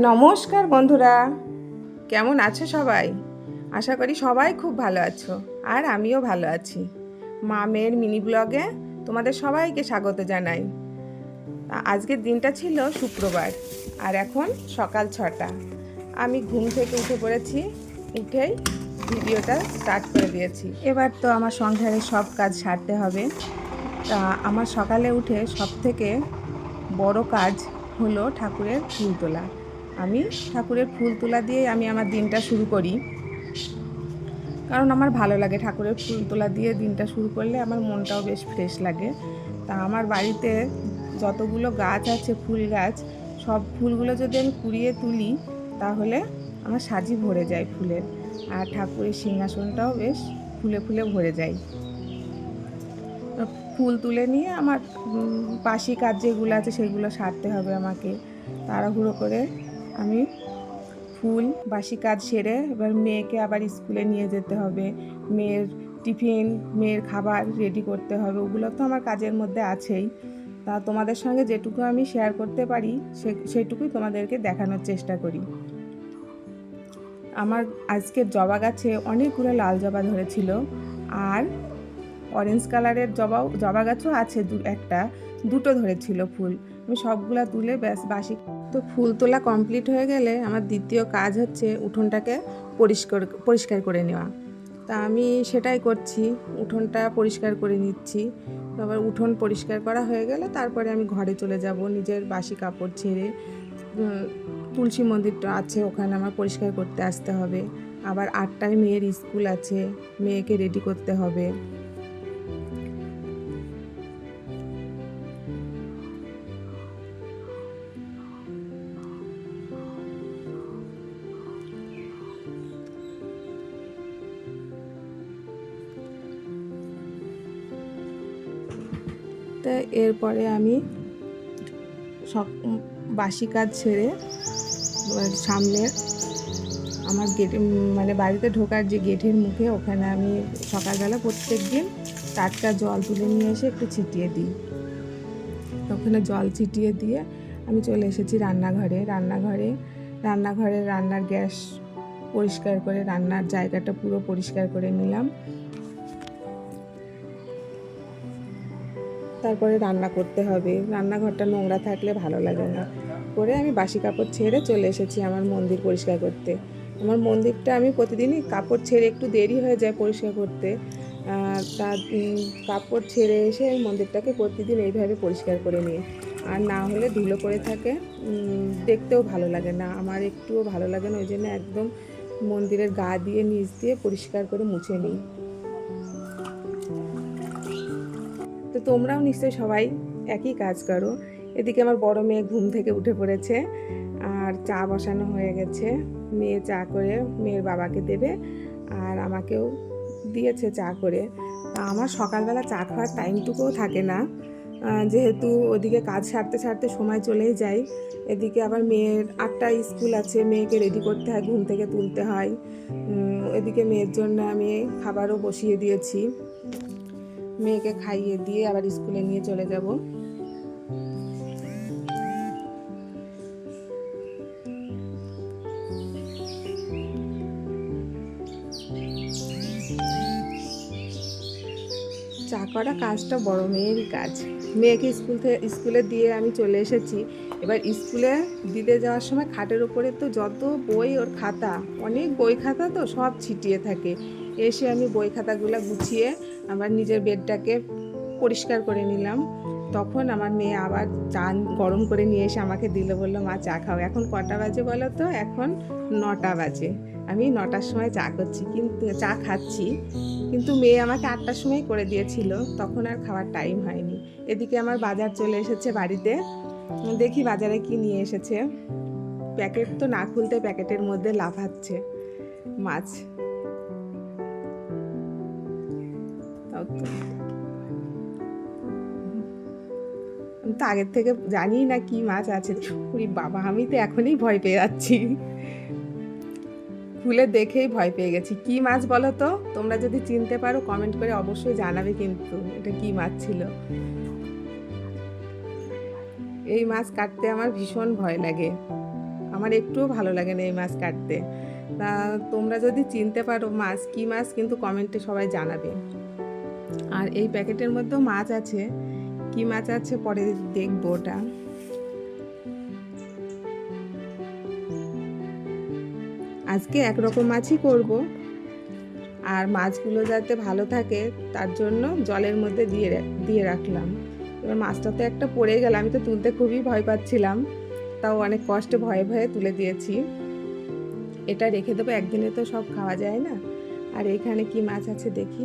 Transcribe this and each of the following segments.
নমস্কার বন্ধুরা। কেমন আছো সবাই? আশা করি সবাই খুব ভালো আছো, আর আমিও ভালো আছি। মা মেয়ের মিনি ব্লগে তোমাদের সবাইকে স্বাগত জানাই। আজকের দিনটা ছিল শুক্রবার, আর এখন সকাল ছটা। আমি ঘুম থেকে উঠে পড়েছি, উঠেই ভিডিওটা স্টার্ট করে দিয়েছি। এবার তো আমার সংসারের সব কাজ সারতে হবে। তা আমার সকালে উঠে সব থেকে বড় কাজ হলো ঠাকুরের ফুল তোলা। আমি ঠাকুরের ফুল তোলা দিয়ে আমি আমার দিনটা শুরু করি। কারণ আমার ভালো লাগে ঠাকুরের ফুল তোলা দিয়ে দিনটা শুরু করলে আমার মনটাও বেশ ফ্রেশ লাগে। তা আমার বাড়িতে যতগুলো গাছ আছে, ফুল গাছ, সব ফুলগুলো যদি আমি কুড়িয়ে তুলি, তাহলে আমার সাজি ভরে যায় ফুলের। আর ঠাকুরের সিংহাসনটাও বেশ ফুলে ফুলে ভরে যায়। ফুল তুলে নিয়ে আমার বাসি কাজ যেগুলো আছে, সেগুলো সারতে হবে আমাকে। তাড়াহুড়ো করে আমি ফুল, বাসি কাজ সেরে এবার মেয়েকে আবার স্কুলে নিয়ে যেতে হবে। মেয়ের টিফিন, মেয়ের খাবার রেডি করতে হবে। ওগুলো তো আমার কাজের মধ্যে আছেই। তা তোমাদের সঙ্গে যেটুকু আমি শেয়ার করতে পারি, সে, সেটুকুই তোমাদেরকে দেখানোর চেষ্টা করি। আমার আজকের জবা গাছে অনেকগুলো লাল জবা ধরেছিল। আর অরেঞ্জ কালারের জবাও, জবা গাছও আছে দু একটা দুটো ধরেছিল ফুল। আমি সবগুলা তুলে ব্যাস বাসি তো ফুল তোলা কমপ্লিট হয়ে গেলে আমার দ্বিতীয় কাজ হচ্ছে উঠোনটাকে পরিষ্কার পরিষ্কার করে নেওয়া। তা আমি সেটাই করছি, উঠোনটা পরিষ্কার করে নিচ্ছি। আবার উঠোন পরিষ্কার করা হয়ে গেলে তারপরে আমি ঘরে চলে যাব, নিজের বাসি কাপড় ছেড়ে তুলসী মন্দিরটা আছে, ওখানে আমার পরিষ্কার করতে আসতে হবে। আবার আটটায় মেয়ের স্কুল আছে, মেয়েকে রেডি করতে হবে। তা এরপরে আমি সব বাসি কাজ ছেড়ে সামনে আমার গেটে মানে বাড়িতে ঢোকার যে গেটের মুখে ওখানে আমি সকালবেলা প্রত্যেক দিন টাটকা জল তুলে নিয়ে এসে একটু ছিটিয়ে দিই। ওখানে জল ছিটিয়ে দিয়ে আমি চলে এসেছি রান্নাঘরে। রান্নাঘরে রান্নাঘরে রান্নার গ্যাস পরিষ্কার করে, রান্নার জায়গাটা পুরো পরিষ্কার করে নিলাম। তারপরে রান্না করতে হবে। রান্নাঘরটা নোংরা থাকলে ভালো লাগে না। করে আমি বাসি কাপড় ছেড়ে চলে এসেছি আমার মন্দির পরিষ্কার করতে। আমার মন্দিরটা আমি প্রতিদিনই কাপড় ছেড়ে একটু দেরি হয়ে যায় পরিষ্কার করতে। তা কাপড় ছেড়ে এসে মন্দিরটাকে প্রতিদিন এইভাবে পরিষ্কার করে নিই। আর না হলে ধুলো করে থাকে দেখতেও ভালো লাগে না। আমার একটুও ভালো লাগে না, ওই জন্য একদম মন্দিরের গা দিয়ে, নিচ দিয়ে পরিষ্কার করে মুছে নিই। তো তোমরাও নিশ্চয়ই সবাই একই কাজ করো। এদিকে আমার বড় মেয়ে ঘুম থেকে উঠে পড়েছে আর চা বসানো হয়ে গেছে। মেয়ে চা করে মেয়ের বাবাকে দেবে আর আমাকেও দিয়েছে চা করে। তা আমার সকালবেলা চা খাওয়ার টাইমটুকুও থাকে না। যেহেতু ওদিকে কাজ সারতে সারতে সময় চলেই যায়। এদিকে আবার মেয়ের আটটা স্কুল আছে, মেয়েকে রেডি করতে হয়, ঘুম থেকে তুলতে হয়। এদিকে মেয়ের জন্য আমি খাবারও বসিয়ে দিয়েছি। মেয়েকে খাইয়ে দিয়ে আবার স্কুলে নিয়ে চলে যাব। চা করা কাজটা বড় মেয়েরই কাজ। মেয়েকে স্কুল থেকে স্কুলে দিয়ে আমি চলে এসেছি। এবার স্কুলে দিতে যাওয়ার সময় খাটের উপরে তো যত বই ওর খাতা, অনেক বই খাতা তো সব ছিটিয়ে থাকে। এসে আমি বই খাতাগুলো গুছিয়ে আমার নিজের বেডটাকে পরিষ্কার করে নিলাম। তখন আমার মেয়ে আবার চা গরম করে নিয়ে এসে আমাকে দিল, বলল, মা, চা খাও। এখন কটা বাজে বলো তো? এখন নটা বাজে। আমি নটার সময় চা করছি, কিন্তু, চা খাচ্ছি, কিন্তু মেয়ে আমাকে আটটার সময় করে দিয়েছিল। তখন আর খাওয়ার টাইম হয়নি। এদিকে আমার বাজার চলে এসেছে বাড়িতে। দেখি বাজারে কি নিয়ে এসেছে। প্যাকেট তো না খুলতে প্যাকেটের মধ্যে লাফাচ্ছে। মাছ তো আগের থেকে জানি না কি মাছ আছে। উরি বাবা, আমি তো এখনই ভয় পেয়ে যাচ্ছি। খুলে দেখেই ভয় পেয়ে গেছি। কি মাছ বলো তো? তোমরা যদি চিনতে পারো কমেন্ট করে অবশ্যই জানাবে কিন্তু এটা কি মাছ ছিল। এই মাছ কাটতে আমার ভীষণ ভয় লাগে। আমার একটুও ভালো লাগে না এই মাছ কাটতে। তা তোমরা যদি চিনতে পারো মাছ, কী মাছ, কিন্তু কমেন্টে সবাই জানাবে। আর এই প্যাকেটের মধ্যেও মাছ আছে। কী মাছ আছে পরে দেখব ওটা। আজকে একরকম মাছই করব। আর মাছগুলো যাতে ভালো থাকে, তার জন্য জলের মধ্যে দিয়ে দিয়ে রাখলাম। এবার মাছটা তো একটা পড়ে গেল, আমি তো তুলতে খুবই ভয় পাচ্ছিলাম। তাও অনেক কষ্টে ভয়ে ভয়ে তুলে দিয়েছি। এটা রেখে দেবো, একদিনে তো সব খাওয়া যায় না। আর এখানে কি মাছ আছে দেখি।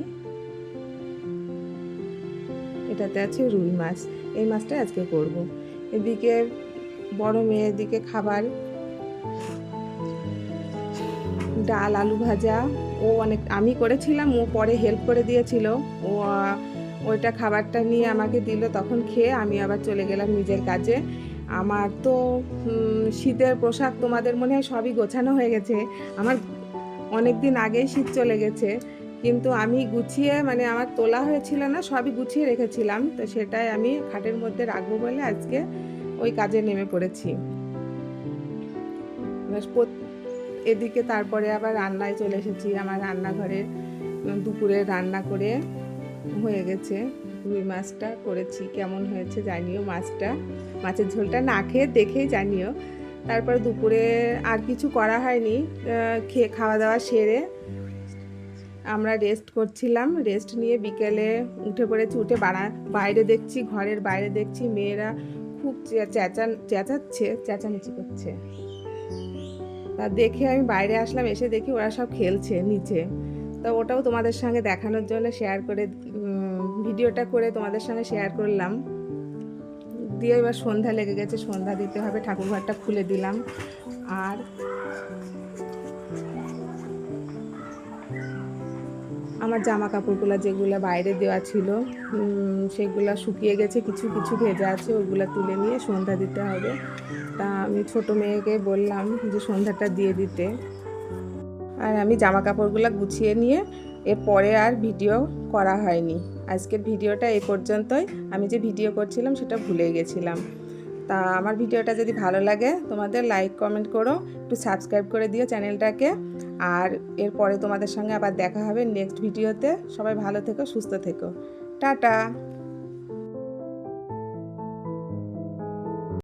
এটাতে আছে রুই মাছ। এই মাছটা আজকে করব। এদিকে বড় মেয়ের দিকে খাবার। ডাল, আলু ভাজা। ও অনেক, আমি করেছিলাম, ও পরে হেল্প করে দিয়েছিল। ও, ওইটা খাবারটা নিয়ে আমাকে দিল, তখন খেয়ে আমি আবার চলে গেলাম নিজের কাজে। আমার তো শীতের পোশাক তোমাদের মনে হয় সবই গোছানো হয়ে গেছে। আমার অনেক দিন আগেই শীত চলে গেছে। কিন্তু আমি গুছিয়ে মানে আমার তোলা হয়েছিল না, সবই গুছিয়ে রেখেছিলাম। তো সেটাই আমি খাটের মধ্যে রাখব বলে আজকে ওই কাজে নেমে পড়েছি। এদিকে তারপরে আবার রান্নায় চলে এসেছি। আমার রান্নাঘরে দুপুরে রান্না করে হয়ে গেছে। রুই মাছটা করেছি। কেমন হয়েছে জানিও মাছটা। মাছের ঝোলটা না খেয়ে দেখেই জানিও। তারপর দুপুরে আর কিছু করা হয়নি। খেয়ে, খাওয়া দাওয়া সেরে আমরা রেস্ট করছিলাম। রেস্ট নিয়ে বিকেলে উঠে পড়েছি, উঠে বাড়া, বাইরে দেখছি, ঘরের বাইরে দেখছি মেয়েরা খুব চেঁচান, চেঁচাচ্ছে, চেঁচামেচি করছে। তা দেখে আমি বাইরে আসলাম, এসে দেখি ওরা সব খেলছে নিচে। তো ওটাও তোমাদের সঙ্গে দেখানোর জন্য শেয়ার করে ভিডিওটা করে তোমাদের সঙ্গে শেয়ার করলাম। দিয়ে এবার সন্ধ্যা লেগে গেছে, সন্ধ্যা দিতে হবে ঠাকুরঘরটা খুলে দিলাম। আর আমার জামা কাপড়গুলো যেগুলো বাইরে দেওয়া ছিল সেগুলো শুকিয়ে গেছে, কিছু কিছু ভেজা আছে, ওগুলো তুলে নিয়ে সন্ধ্যা দিতে হবে। তা আমি ছোট মেয়েকে বললাম যে সন্ধ্যাটা দিয়ে দিতে। আর আমি জামা কাপড়গুলো গুছিয়ে নিয়ে এরপরে আর ভিডিও করা হয়নি। আজকের ভিডিওটা এ পর্যন্তই। আমি যে ভিডিও করছিলাম সেটা ভুলে গেছিলাম। তা আমার ভিডিওটা যদি ভালো লাগে, তোমাদের লাইক কমেন্ট করো। একটু সাবস্ক্রাইব করে দিও চ্যানেলটাকে। আর এরপরে তোমাদের সঙ্গে আবার দেখা হবে নেক্সট ভিডিওতে সবাই ভালো থেকো, সুস্থ থেকো। টাটা!